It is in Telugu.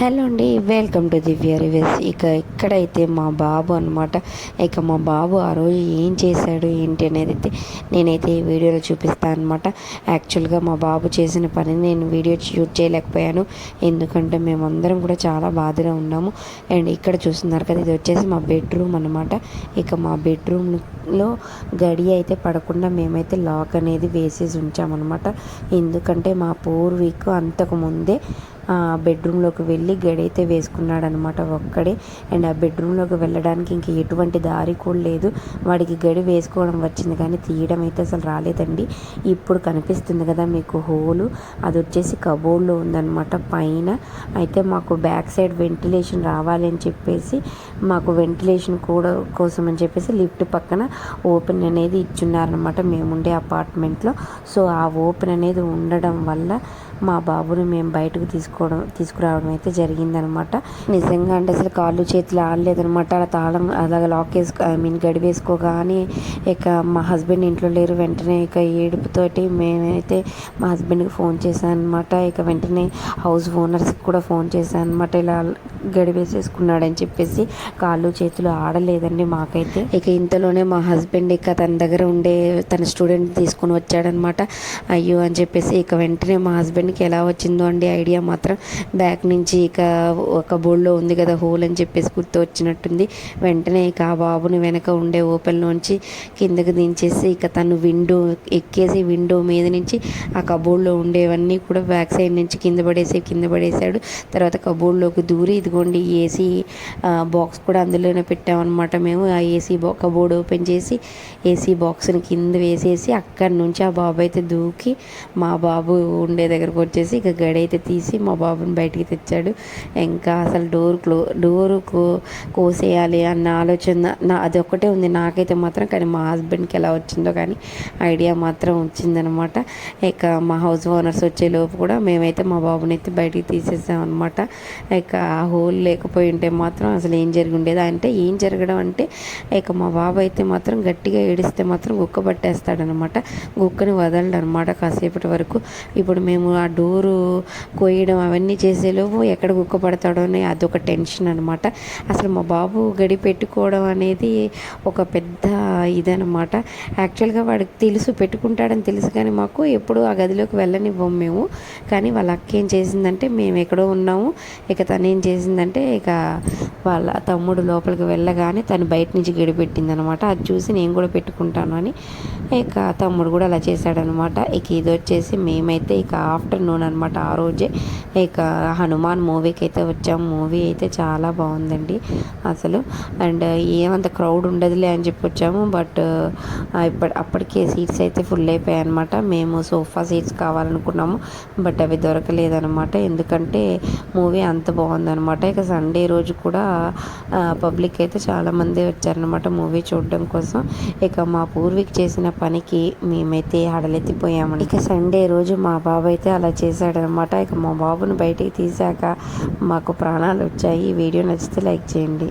హలో అండి వెల్కమ్ టు దివ్య రివ్యూస్. ఇక ఇక్కడైతే మా బాబు అనమాట ఇక మా బాబు ఆ రోజు ఏం చేశాడు ఏంటి అనేది అయితే నేనైతే ఈ వీడియోలో చూపిస్తాను అనమాట యాక్చువల్గా మా బాబు చేసిన పని నేను వీడియో షూట్ చేయలేకపోయాను. ఎందుకంటే మేమందరం కూడా చాలా బాధగా ఉన్నాము. అండ్ ఇక్కడ చూస్తున్నారు కదా ఇది వచ్చేసి మా బెడ్రూమ్ అనమాట ఇక మా బెడ్రూమ్లో గడి అయితే పడకుండా మేమైతే లాక్ అనేది వేసేసి ఉంచామన్నమాట. ఎందుకంటే మా పూర్వీకు అంతకు ముందే బెడ్రూమ్లోకి వెళ్ళి గడి అయితే ఒక్కడే. అండ్ ఆ బెడ్రూమ్లోకి వెళ్ళడానికి ఇంక ఎటువంటి దారి కూడా లేదు. వాడికి గడి వేసుకోవడం వచ్చింది కానీ తీయడం అయితే అసలు రాలేదండి. ఇప్పుడు కనిపిస్తుంది కదా మీకు హోలు. అది వచ్చేసి కబోర్డ్లో ఉందనమాట పైన. అయితే మాకు బ్యాక్ సైడ్ వెంటిలేషన్ రావాలి అని చెప్పేసి మాకు వెంటిలేషన్ కూడా కోసం అని చెప్పేసి లిఫ్ట్ పక్కన ఓపెన్ అనేది ఇచ్చున్నారనమాట మేముండే అపార్ట్మెంట్లో. సో ఆ ఓపెన్ అనేది ఉండడం వల్ల మా బాబుని మేము బయటకు తీసుకోవడం తీసుకురావడం అయితే జరిగిందనమాట. నిజంగా అంటే అసలు కాళ్ళు చేతులు ఆడలేదనమాట. అలా తాళం అలాగ లాక్ వేసుకో ఐ మీన్ గడి వేసుకోగానే ఇక మా హస్బెండ్ ఇంట్లో లేరు. వెంటనే ఇక ఏడుపుతోటి మేమైతే మా హస్బెండ్కి ఫోన్ చేశాను అనమాట ఇక వెంటనే హౌస్ ఓనర్స్కి కూడా ఫోన్ చేశాను అనమాట ఇలా గడివేసేసుకున్నాడని చెప్పేసి కాళ్ళు చేతులు ఆడలేదండి మాకైతే. ఇక ఇంతలోనే మా హస్బెండ్ ఇక తన దగ్గర ఉండే తన స్టూడెంట్ తీసుకొని వచ్చాడనమాట. అయ్యో అని చెప్పేసి ఇక వెంటనే మా హస్బెండ్కి ఎలా వచ్చిందో అండి ఐడియా మాత్రం బ్యాక్ నుంచి ఇక ఒక బోర్డులో ఉంది కదా హోల్ అని చెప్పేసి గుర్తు వచ్చినట్టుంది. వెంటనే ఇక ఆ బాబుని వెనక ఉండే ఓపెన్లోంచి కిందకి దించేసి ఇక తను విండో ఎక్కేసి విండో మీద నుంచి ఆ కబోర్డ్లో ఉండేవన్నీ కూడా బ్యాక్ సైడ్ నుంచి కింద పడేసి కింద పడేసాడు తర్వాత కబోర్డ్లోకి దూరి ఇది ఇదిగోండి ఏసీ బాక్స్ కూడా అందులోనే పెట్టామన్నమాట మేము. ఆ ఏసీ బా కబోర్డ్ ఓపెన్ చేసి ఏసీ బాక్స్ని కింద వేసేసి అక్కడి నుంచి ఆ బాబు అయితే దూకి మా బాబు ఉండే దగ్గరకు వచ్చేసి ఇక గడి అయితే తీసి మా బాబుని బయటికి తెచ్చాడు. ఇంకా అసలు డోర్ క్లో డోరు కో కోసేయాలి అన్న ఆలోచన నా అది ఉంది నాకైతే మాత్రం కానీ మా హస్బెండ్కి ఎలా వచ్చిందో కానీ ఐడియా మాత్రం వచ్చిందనమాట ఇక మా హౌస్ ఓనర్స్ వచ్చే లోపు కూడా మేమైతే మా బాబుని అయితే బయటికి తీసేసాం అనమాట ఇక ఆ హోల్ లేకపోయి ఉంటే మాత్రం అసలు ఏం జరిగి ఉండేది అంటే ఏం జరగడం అంటే ఇక మా బాబు అయితే మాత్రం గట్టిగా ఏడిస్తే మాత్రం గుక్క పట్టేస్తాడనమాట. గుక్కని వదలడు అనమాట కాసేపటి వరకు. ఇప్పుడు మేము ఆ డోరు కోయడం అవన్నీ చేసేలోపు ఎక్కడ గుక్క పడతాడో అని అదొక టెన్షన్ అనమాట. అసలు మా బాబు గడి పెట్టుకోవడం అనేది ఒక పెద్ద ఇదనమాట. యాక్చువల్గా వాడికి తెలుసు పెట్టుకుంటాడని తెలుసు కానీ మాకు ఎప్పుడు ఆ గదిలోకి వెళ్ళనివ్వం మేము. కానీ వాళ్ళ అక్క ఏం చేసిందంటే మేము ఎక్కడో ఉన్నాము ఇక తను ఏం చేసిందంటే ఇక వాళ్ళ తమ్ముడు లోపలికి వెళ్ళగానే తను బయట నుంచి గడిపెట్టింది అనమాట అది చూసి నేను కూడా పెట్టుకుంటాను అని ఇక తమ్ముడు కూడా అలా చేశాడనమాట. ఇక ఇది వచ్చేసి మేమైతే ఇక ఆఫ్టర్నూన్ అనమాట ఆ రోజే. ఇక హనుమాన్ మూవీకి అయితే వచ్చాము మూవీ అయితే చాలా బాగుందండి అసలు. అండ్ ఏమంత క్రౌడ్ ఉండదులే అని చెప్పి వచ్చాము. బట్ ఇప్పటి అప్పటికే సీట్స్ అయితే ఫుల్ అయిపోయాయి అనమాట. మేము సోఫా సీట్స్ కావాలనుకున్నాము. బట్ అవి దొరకలేదనమాట. ఎందుకంటే మూవీ అంత బాగుందనమాట. ఇక సండే రోజు కూడా పబ్లిక్ అయితే చాలామంది వచ్చారనమాట మూవీ చూడడం కోసం. ఇక మా పూర్వీకి చేసిన పనికి మేమైతే హడలెత్తిపోయామండి ఇక సండే రోజు మా బాబు అయితే అలా చేశాడనమాట ఇక మా బాబుని బయటికి తీసాక మాకు ప్రాణాలు వచ్చాయి. వీడియో నచ్చితే లైక్ చేయండి.